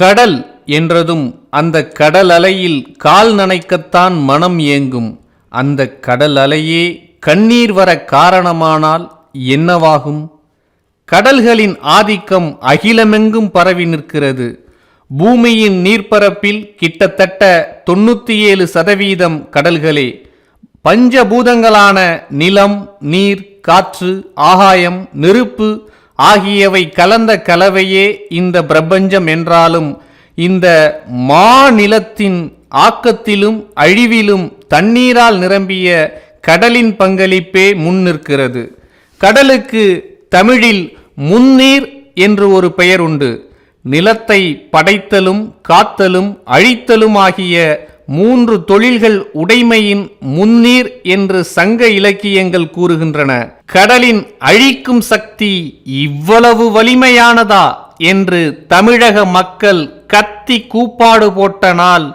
கடல் என்றதும் அந்த கடல் அலையில் கால் நனைக்கத்தான் மனம் ஏங்கும். அந்த கடல் அலையே கண்ணீர் வர காரணமானால் என்னவாகும்? கடல்களின் ஆதிக்கம் அகிலமெங்கும் பரவி நிற்கிறது. பூமியின் நீர்ப்பரப்பில் கிட்டத்தட்ட தொண்ணூத்தி ஏழு சதவீதம் கடல்களே. பஞ்சபூதங்களான நிலம் நீர் காற்று ஆகாயம் நெருப்பு ஆகியவை கலந்த கலவையே இந்த பிரபஞ்சம் என்றாலும் இந்த மாநிலத்தின் ஆக்கத்திலும் அழிவிலும் தண்ணீரால் நிரம்பிய கடலின் பங்களிப்பே முன் நிற்கிறது. கடலுக்கு தமிழில் முன்னீர் என்று ஒரு பெயர் உண்டு. நிலத்தை படைத்தலும் காத்தலும் அழித்தலும் ஆகிய மூன்று தொழில்கள் உடைமையின் முன்னீர் என்று சங்க இலக்கியங்கள் கூறுகின்றன. கடலின் அழிக்கும் சக்தி இவ்வளவு வலிமையானதா என்று தமிழக மக்கள் கத்தி கூப்பாடு போட்ட நாள்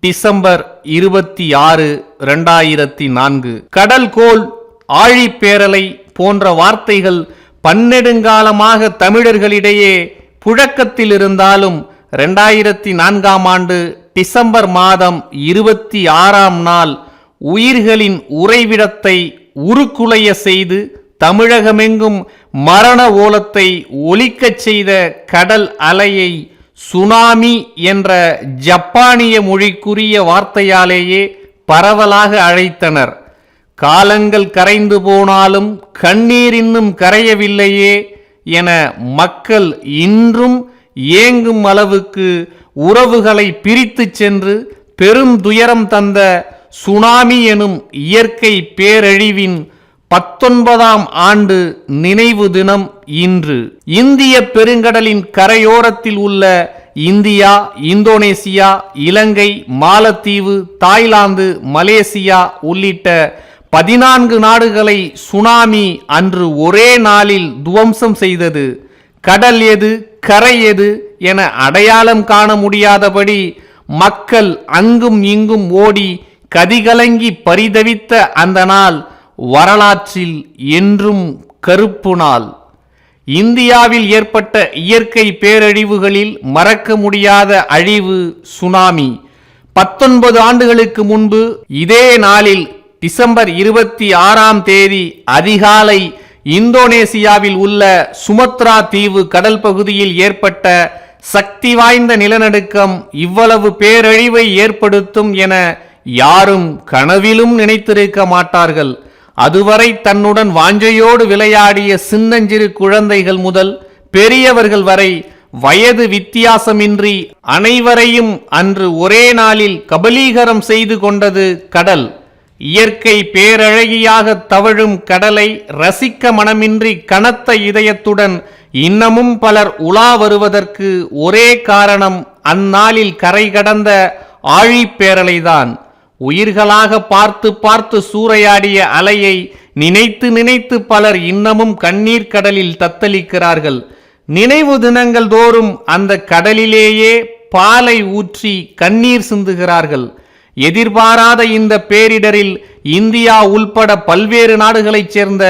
டிசம்பர் இருபத்தி ஆறு இரண்டாயிரத்தி நான்கு கடல்கோள் ஆழிப்பேரலை போன்ற வார்த்தைகள் பன்னெடுங்காலமாக தமிழர்களிடையே புழக்கத்தில் இருந்தாலும் ரெண்டாயிரத்தி நான்காம் ஆண்டு டிசம்பர் மாதம் இருபத்தி ஆறாம் நாள் உயிர்களின் உறைவிடத்தை உருக்குலைய செய்து தமிழகமெங்கும் மரண ஓலத்தை ஒலிக்கச் செய்த கடல் அலையை சுனாமி என்ற ஜப்பானிய மொழிக்குரிய வார்த்தையாலேயே பரவலாக அழைத்தனர். காலங்கள் கரைந்து போனாலும் கண்ணீர் இன்னும் கரையவில்லையே என மக்கள் இன்றும் ஏங்கும் அளவுக்கு உறவுகளை பிரித்துச் சென்று பெரும் துயரம் தந்த சுனாமி எனும் இயற்கை பேரழிவின் பத்தொன்பதாம் ஆண்டு நினைவு தினம் இன்று. இந்திய பெருங்கடலின் கரையோரத்தில் உள்ள இந்தியா இந்தோனேசியா இலங்கை மாலத்தீவு தாய்லாந்து மலேசியா உள்ளிட்ட பதினான்கு நாடுகளை சுனாமி அன்று ஒரே நாளில் துவம்சம் செய்தது. கடல் எது? கரை எது என அடையாளம் காண முடியாதபடி மக்கள் அங்கும் இங்கும் ஓடி கதிகலங்கி பரிதவித்த அந்த நாள் வரலாற்றில் என்றும் கருப்பு நாள். இந்தியாவில் ஏற்பட்ட இயற்கை பேரழிவுகளில் மறக்க முடியாத அழிவு சுனாமி. பத்தொன்பது ஆண்டுகளுக்கு முன்பு இதே நாளில் டிசம்பர் இருபத்தி ஆறாம் தேதி அதிகாலை இந்தோனேசியாவில் உள்ள சுமத்ரா தீவு கடல் பகுதியில் ஏற்பட்ட சக்தி வாய்ந்த நிலநடுக்கம் இவ்வளவு பேரழிவை ஏற்படுத்தும் என யாரும் கனவிலும் நினைத்திருக்க மாட்டார்கள். அதுவரை தன்னுடன் வாஞ்சையோடு விளையாடிய சின்னஞ்சிறு குழந்தைகள் முதல் பெரியவர்கள் வரை வயது வித்தியாசமின்றி அனைவரையும் அன்று ஒரே நாளில் கபலீகரம் செய்து கொண்டது கடல். இயற்கை பேரழகியாக தவழும் கடலை ரசிக்க மனமின்றி கனத்த இதயத்துடன் இன்னமும் பலர் உலா வருவதற்கு ஒரே காரணம் அந்நாளில் கரை கடந்த ஆழிப்பேரலைதான் உயிர்களாக பார்த்து பார்த்து சூறையாடிய அலையை நினைத்து நினைத்து பலர் இன்னமும் கண்ணீர் கடலில் தத்தளிக்கிறார்கள். நினைவு தினங்கள் தோறும் அந்த கடலிலேயே பாலை ஊற்றி கண்ணீர் சிந்துகிறார்கள். எதிர்பாராத இந்த பேரிடரில் இந்தியா உள்பட பல்வேறு நாடுகளைச் சேர்ந்த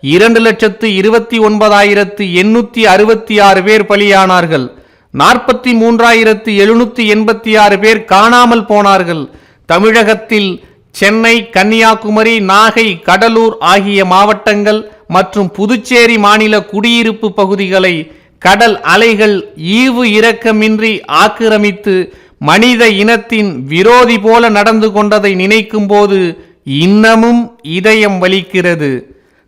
இரண்டு லட்சத்து இருபத்தி ஒன்பதாயிரத்து எண்ணூத்தி அறுபத்தி ஆறு பேர் பலியானார்கள். நாற்பத்தி மூன்றாயிரத்து எழுநூத்தி எண்பத்தி ஆறு பேர் காணாமல் போனார்கள். தமிழகத்தில் சென்னை கன்னியாகுமரி நாகை கடலூர் ஆகிய மாவட்டங்கள் மற்றும் புதுச்சேரி மாநில குடியிருப்பு பகுதிகளை கடல் அலைகள் ஈவு இரக்கமின்றி ஆக்கிரமித்து மனித இனத்தின் விரோதி போல நடந்து கொண்டதை நினைக்கும்போது இன்னமும் இதயம் வலிக்கிறது.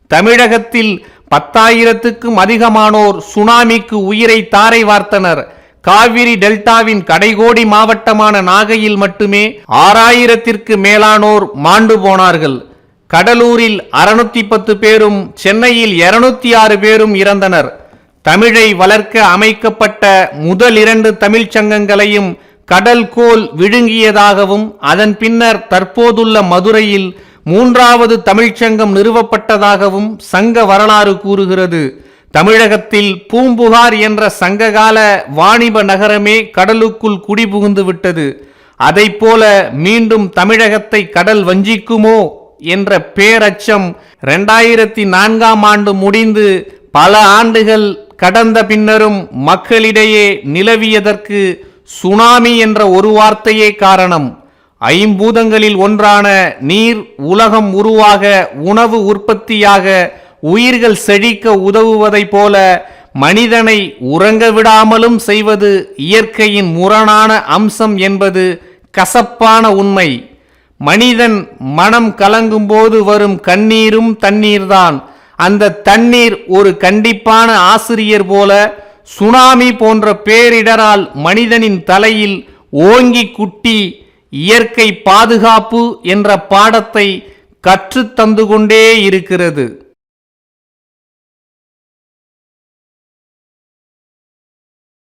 தமிழகத்தில் பத்தாயிரத்துக்கும் அதிகமானோர் சுனாமிக்கு உயிரை தாரை வார்த்தனர். காவிரி டெல்டாவின் கடைகோடி மாவட்டமான நாகையில் மட்டுமே ஆறாயிரத்திற்கு மேலானோர் மாண்டு போனார்கள். கடலூரில் அறுநூத்தி பத்து பேரும் சென்னையில் இருநூத்தி ஆறு பேரும் இறந்தனர். தமிழை வளர்க்க அமைக்கப்பட்ட முதல் இரண்டு தமிழ்ச் சங்கங்களையும் கடல் கோல் விழுங்கியதாகவும் அதன் பின்னர் தற்போதுள்ள மதுரையில் மூன்றாவது தமிழ்ச்சங்கம் நிறுவப்பட்டதாகவும் சங்க வரலாறு கூறுகிறது. தமிழகத்தில் பூம்புகார் என்ற சங்ககால வாணிப நகரமே கடலுக்குள் குடிபுகுந்து விட்டது. அதைப்போல மீண்டும் தமிழகத்தை கடல் வஞ்சிக்குமோ என்ற பேரச்சம் இரண்டாயிரத்தி நான்காம் ஆண்டு முடிந்து பல ஆண்டுகள் கடந்த பின்னரும் மக்களிடையே நிலவியதற்கு சுனாமி என்ற ஒரு வார்த்தையே காரணம். ஐம்பூதங்களில் ஒன்றான நீர் உலகம் உருவாக உணவு உற்பத்தியாக உயிர்கள் செழிக்க உதவுவதைப் போல மனிதனை உறங்க விடாமலும் செய்வது இயற்கையின் முரணான அம்சம் என்பது கசப்பான உண்மை. மனிதன் மனம் கலங்கும்போது வரும் கண்ணீரும் தண்ணீர்தான். அந்த தண்ணீர் ஒரு கண்டிப்பான ஆசிரியர் போல சுனாமி போன்ற பேரிடரால் மனிதனின் தலையில் ஓங்கி குட்டி இயற்கை பாதுகாப்பு என்ற பாடத்தை கற்றுத்தந்து கொண்டே இருக்கிறது.